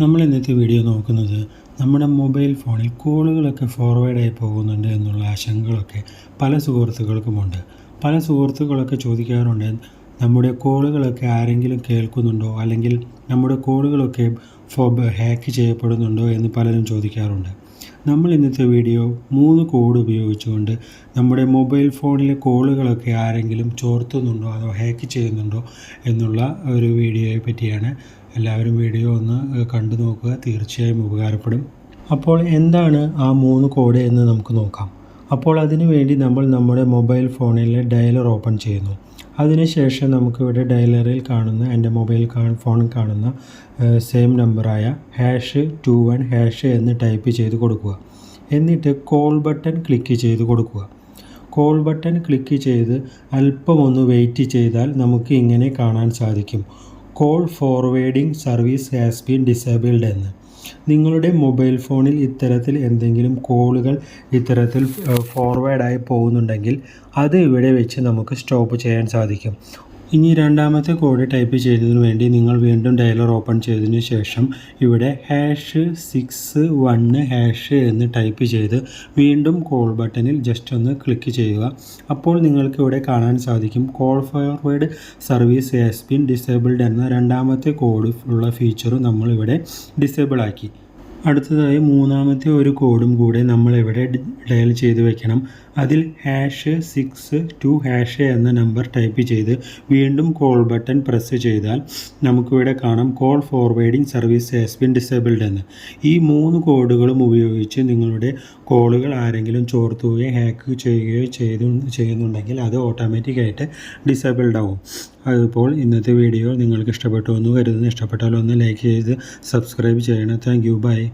നമ്മൾ ഇന്നത്തെ വീഡിയോ നോക്കുന്നത് നമ്മുടെ മൊബൈൽ ഫോണിൽ കോളുകളൊക്കെ ഫോർവേഡായി പോകുന്നുണ്ട് എന്നുള്ള ആശങ്കകളൊക്കെ പല സുഹൃത്തുക്കൾക്കുമുണ്ട്. പല സുഹൃത്തുക്കളൊക്കെ ചോദിക്കാറുണ്ട് നമ്മുടെ കോളുകളൊക്കെ ആരെങ്കിലും കേൾക്കുന്നുണ്ടോ? അല്ലെങ്കിൽ നമ്മുടെ കോളുകളൊക്കെ ഫോ ഹാക്ക് ചെയ്യപ്പെടുന്നുണ്ടോ? എന്ന് പലരും ചോദിക്കാറുണ്ട്. നമ്മൾ ഇന്നത്തെ വീഡിയോ മൂന്ന് കോഡ് ഉപയോഗിച്ചുകൊണ്ട് നമ്മുടെ മൊബൈൽ ഫോണിലെ കോളുകളൊക്കെ ആരെങ്കിലും ചോർത്തുന്നുണ്ടോ അതോ ഹാക്ക് ചെയ്യുന്നുണ്ടോ എന്നുള്ള ഒരു വീഡിയോയെ പറ്റിയാണ് എല്ലാവരും വീഡിയോ ഒന്ന് കണ്ടു നോക്കുക. തീർച്ചയായും ഉപകാരപ്പെടും. അപ്പോൾ എന്താണ് ആ മൂന്ന് കോഡ് എന്ന് നമുക്ക് നോക്കാം. അപ്പോൾ അതിനുവേണ്ടി നമ്മൾ നമ്മുടെ മൊബൈൽ ഫോണിലെ ഡയലർ ഓപ്പൺ ചെയ്യുന്നു. അതിനുശേഷം നമുക്കിവിടെ ഡയലറിൽ കാണുന്ന എന്റെ മൊബൈൽ ഫോണിൽ കാണുന്ന സെയിം നമ്പറായ ഹാഷ് ടു വൺ ഹാഷ് എന്ന് ടൈപ്പ് ചെയ്ത് കൊടുക്കുക. എന്നിട്ട് കോൾ ബട്ടൺ ക്ലിക്ക് ചെയ്ത് കൊടുക്കുക. കോൾ ബട്ടൺ ക്ലിക്ക് ചെയ്ത് അല്പം ഒന്ന് വെയിറ്റ് ചെയ്താൽ നമുക്ക് ഇങ്ങനെ കാണാൻ സാധിക്കും. Call forwarding service has been disabled എന്ന്. നിങ്ങളുടെ മൊബൈൽ ഫോണിൽ ഇത്തരത്തിൽ എന്തെങ്കിലും കോളുകൾ ഇത്തരത്തിൽ ഫോർവേഡായി പോകുന്നുണ്ടെങ്കിൽ അത് ഇവിടെ വെച്ച് നമുക്ക് സ്റ്റോപ്പ് ചെയ്യാൻ സാധിക്കും. ഇനി രണ്ടാമത്തെ കോഡ് ടൈപ്പ് ചെയ്തതിന് വേണ്ടി നിങ്ങൾ വീണ്ടും ഡയലർ ഓപ്പൺ ചെയ്തതിന് ശേഷം ഇവിടെ ഹാഷ് സിക്സ് വണ്ണ് ഹാഷ് എന്ന് ടൈപ്പ് ചെയ്ത് വീണ്ടും കോൾ ബട്ടണിൽ ജസ്റ്റ് ഒന്ന് ക്ലിക്ക് ചെയ്യുക. അപ്പോൾ നിങ്ങൾക്ക് ഇവിടെ കാണാൻ സാധിക്കും call forward service has been disabled എന്ന രണ്ടാമത്തെ കോഡ് ഉള്ള ഫീച്ചറും നമ്മൾ ഇവിടെ ഡിസേബിൾ ആക്കി. അടുത്തതായി മൂന്നാമത്തെ ഒരു കോഡും കൂടെ നമ്മൾ ഇവിടെ ഡയൽ ചെയ്ത് വെക്കണം. അതിൽ ഹാഷ് സിക്സ് ടു ഹാഷ് എന്ന നമ്പർ ടൈപ്പ് ചെയ്ത് വീണ്ടും കോൾ ബട്ടൺ പ്രസ് ചെയ്താൽ നമുക്കിവിടെ കാണാം call forwarding service has been disabled എന്ന്. ഈ മൂന്ന് കോഡുകളും ഉപയോഗിച്ച് നിങ്ങളുടെ കോളുകൾ ആരെങ്കിലും ചോർത്തുകയോ ഹാക്ക് ചെയ്യുകയോ ചെയ്തു ചെയ്യുന്നുണ്ടെങ്കിൽ അത് ഓട്ടോമാറ്റിക്കായിട്ട് ഡിസേബിൾഡ് ആവും. അതിപ്പോൾ ഇന്നത്തെ വീഡിയോ നിങ്ങൾക്ക് ഇഷ്ടപ്പെട്ടു എന്ന് കരുതുന്നു. ഇഷ്ടപ്പെട്ടാൽ ഒന്ന് ലൈക്ക് ചെയ്ത് സബ്സ്ക്രൈബ് ചെയ്യണം. Thank you by